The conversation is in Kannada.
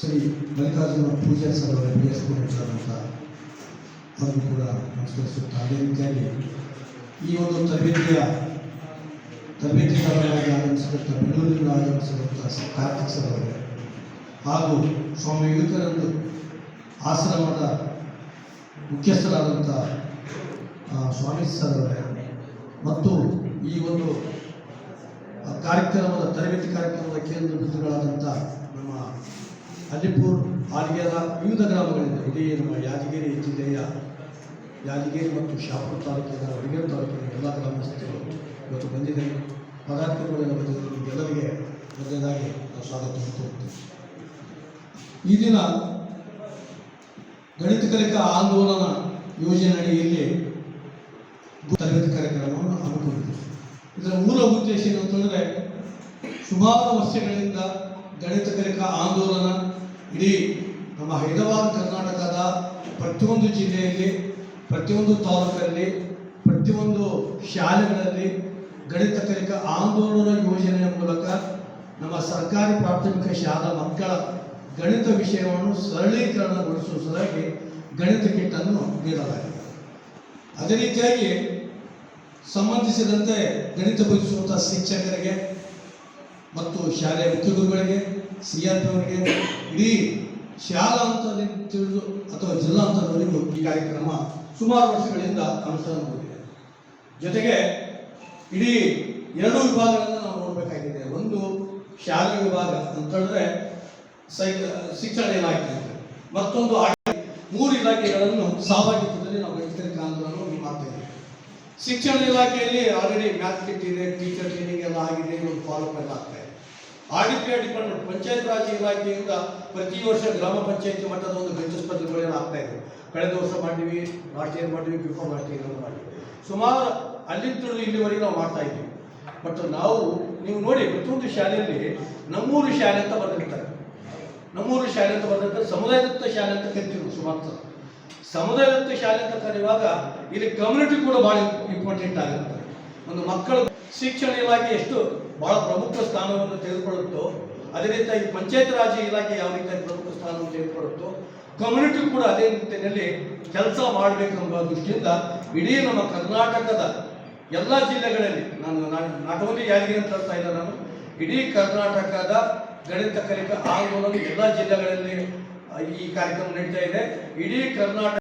ಶ್ರೀ ಮಲ್ಲಿಕಾರ್ಜುನ ಪೂಜಾರಿ ಸರ್ ಅವರ ಅವರು ಕೂಡ ನಮಸ್ಕರಿಸುತ್ತಾ ಅದೇ ರೀತಿಯಾಗಿ ಈ ಒಂದು ತರಬೇತಿಯ ತರಬೇತಿದಾರರಾಗಿ ಆಗಮಿಸಿದಂಥ ಬೆಂಗಳೂರಿನಿಂದ ಆಗಮಿಸಿದಂಥ ಕಾರ್ತಿಕ್ ಸರ್ ಹಾಗೂ ಸ್ವಾಮಿ ವಿವೇಕಾನಂದ ಆಶ್ರಮದ ಮುಖ್ಯಸ್ಥರಾದಂಥ ಸ್ವಾಮಿ ಸರ್ ಮತ್ತು ಈ ಒಂದು ಕಾರ್ಯಕ್ರಮದ ತರಬೇತಿ ಕಾರ್ಯಕ್ರಮದ ಕೇಂದ್ರ ಬಿಂದುಗಳಾದಂಥ ನಮ್ಮ ಅಲ್ಲಿಪುರ್ ಆರ್ಗೆರ ವಿವಿಧ ಗ್ರಾಮಗಳಿಂದ. ಇಡೀ ನಮ್ಮ ಯಾದಗಿರಿ ಜಿಲ್ಲೆಯ ಯಾದಗಿರಿ ಮತ್ತು ಶಾಪುರ ತಾಲೂಕಿನ ಹುಡುಗಿಯ ತಾಲೂಕಿನ ಎಲ್ಲ ಗ್ರಾಮಸ್ಥರು ಇವತ್ತು ಬಂದಿದೆ ಪದಾರ್ಥಗಳನ್ನು ಬಂದಿದ್ದು ನಿಮಗೆಲ್ಲರಿಗೆ ಮೊದಲನೇದಾಗಿ ನಾವು ಸ್ವಾಗತ ಮಾಡ್ತೇವೆ ಈ ದಿನ ಗಣಿತ ಕಲಿಕಾ ಆಂದೋಲನ ಯೋಜನೆ ಅಡಿಯಲ್ಲಿ ತರಬೇತಿ ಕಾರ್ಯಕ್ರಮವನ್ನು ಹಮ್ಮಿಕೊಂಡಿದೆ ಇದರ ಮೂಲ ಉದ್ದೇಶ ಏನು ಅಂತಂದರೆ ಸುಮಾರು ವರ್ಷಗಳಿಂದ ಗಣಿತ ಕಲಿಕಾ ಆಂದೋಲನ ಇಡೀ ನಮ್ಮ ಹೈದರಾಬಾದ್, ಕರ್ನಾಟಕದ ಪ್ರತಿಯೊಂದು ಜಿಲ್ಲೆಯಲ್ಲಿ, ಪ್ರತಿಯೊಂದು ತಾಲೂಕಲ್ಲಿ, ಪ್ರತಿಯೊಂದು ಶಾಲೆಗಳಲ್ಲಿ ಗಣಿತ ಕಲಿಕಾ ಆಂದೋಲನ ಯೋಜನೆಯ ಮೂಲಕ ನಮ್ಮ ಸರ್ಕಾರಿ ಪ್ರಾಥಮಿಕ ಶಾಲಾ ಮಕ್ಕಳ ಗಣಿತ ವಿಷಯವನ್ನು ಸರಳೀಕರಣಗೊಳಿಸುವ ಸಲುವಾಗಿ ಗಣಿತ ಕಿಟ್ಟನ್ನು ನೀಡಲಾಗಿದೆ. ಅದೇ ರೀತಿಯಾಗಿ ಸಂಬಂಧಿಸಿದಂತೆ ಗಣಿತ ಬೋಧಿಸುವಂಥ ಶಿಕ್ಷಕರಿಗೆ ಮತ್ತು ಶಾಲೆಯ ಮುಖ್ಯ ಗುರುಗಳಿಗೆ ಸಿ ಆರ್ ಪಿ ಅವರಿಗೆ ಇಡೀ ಶಾಲಾ ಹಂತದಲ್ಲಿ ತಿಳಿದು ಅಥವಾ ಜಿಲ್ಲಾ ಹಂತದವರೆಗೂ ಈ ಕಾರ್ಯಕ್ರಮ ಸುಮಾರು ವರ್ಷಗಳಿಂದ ಅನುಷ್ಠಾನಗೊಂಡಿದೆ ಜೊತೆಗೆ ಇಡೀ ಎರಡು ವಿಭಾಗಗಳನ್ನು ನಾವು ನೋಡಬೇಕಾಗಿದೆ ಒಂದು ಶಾಲೆ ವಿಭಾಗ ಅಂತಂದ್ರೆ ಸೈ, ಶಿಕ್ಷಣ ಇಲಾಖೆ ಮತ್ತೊಂದು. ಮೂರು ಇಲಾಖೆಗಳನ್ನು ಸಹಭಾಗಿತ್ವದಲ್ಲಿ ನಾವು ಮಾಡ್ತಾ ಇದ್ದೀವಿ ಶಿಕ್ಷಣ ಇಲಾಖೆಯಲ್ಲಿ ಆಲ್ರೆಡಿ ಮ್ಯಾಥ್ ಕಿಟ್ ಇದೆ ಟೀಚರ್ ಟ್ರೈನಿಂಗ್ ಎಲ್ಲ ಆಗಿದೆ ಒಂದು ಫಾಲೋಪ್ ಎಲ್ಲ ಆಗ್ತಾ ಇದೆ. ಆಡಿಪಿಯ ಡಿಪಾರ್ಟ್ಮೆಂಟ್ ಪಂಚಾಯತ್ ರಾಜ್ ಇಲಾಖೆಯಿಂದ ಪ್ರತಿ ವರ್ಷ ಗ್ರಾಮ ಪಂಚಾಯತಿ ಮಟ್ಟದ ಒಂದು ಗಣಿತ ಸ್ಪರ್ಧೆಗಳೆಲ್ಲ ಆಗ್ತಾ ಇದೆ. ಕಳೆದ ವರ್ಷ ಮಾಡಿದ್ವಿ ಲಾಸ್ಟ್ ಇಯರ್ ಮಾಡಿದ್ವಿ ಬಿಫೋರ್ ಲಾಸ್ಟ್ ಇಯರ್ ಮಾಡಿದ್ವಿ. ಸುಮಾರು ಅಲ್ಲಿಂದ ಇಲ್ಲಿವರೆಗೆ ನಾವು ಮಾಡ್ತಾ ಇದ್ದೀವಿ. ಬಟ್ ನಾವು, ನೀವು ನೋಡಿ, ಪ್ರತಿಯೊಂದು ಶಾಲೆಯಲ್ಲಿ ನಮ್ಮೂರು ಶಾಲೆ ಅಂತ ಬರೆದಿರ್ತಾರೆ ನಮ್ಮೂರು ಶಾಲೆ ಅಂತ ಬರೆದಿರ್ತಾರೆ ಸಮುದಾಯದತ್ತ ಶಾಲೆ ಅಂತ ಕರಿತೀವಿ ಸುಮಾರು. ಸಮುದಾಯದತ್ತ ಶಾಲೆ ಅಂತ ಕರೆಯುವಾಗ ಇಲ್ಲಿ ಕಮ್ಯುನಿಟಿ ಕೂಡ ಭಾಳ ಇಂಪಾರ್ಟೆಂಟ್ ಆಗುತ್ತೆ ಒಂದು ಮಕ್ಕಳು ಶಿಕ್ಷಣ ಇಲಾಖೆ ಎಷ್ಟು ಬಹಳ ಪ್ರಮುಖ ಸ್ಥಾನವನ್ನು ತೆಗೆದುಕೊಳ್ಳುತ್ತೋ, ಅದೇ ರೀತಿಯಾಗಿ ಪಂಚಾಯತ್ ರಾಜ್ ಇಲಾಖೆ ಯಾವ ರೀತಿಯಾಗಿ ಪ್ರಮುಖ ಸ್ಥಾನವನ್ನು ತೆಗೆದುಕೊಳ್ಳುತ್ತೋ ಕಮ್ಯುನಿಟಿ ಕೂಡ ಅದೇ ನಿಟ್ಟಿನಲ್ಲಿ ಕೆಲಸ ಮಾಡಬೇಕೆಂಬ ದೃಷ್ಟಿಯಿಂದ ಇಡೀ ನಮ್ಮ ಕರ್ನಾಟಕದ ಎಲ್ಲ ಜಿಲ್ಲೆಗಳಲ್ಲಿ, ನಾನು ಓನ್ಲಿ ಯಾದಗಿರಿ ಅಂತ ಹೇಳ್ತಾ ಇಲ್ಲ ನಾನು, ಇಡೀ ಕರ್ನಾಟಕದ ಗಣಿತ, ಕಲಿಕಾ, ಆಂದೋಲನ ಎಲ್ಲ ಜಿಲ್ಲೆಗಳಲ್ಲಿ ಈ ಕಾರ್ಯಕ್ರಮ ನಡೀತಾ ಇದೆ. ಇಡೀ ಕರ್ನಾಟಕ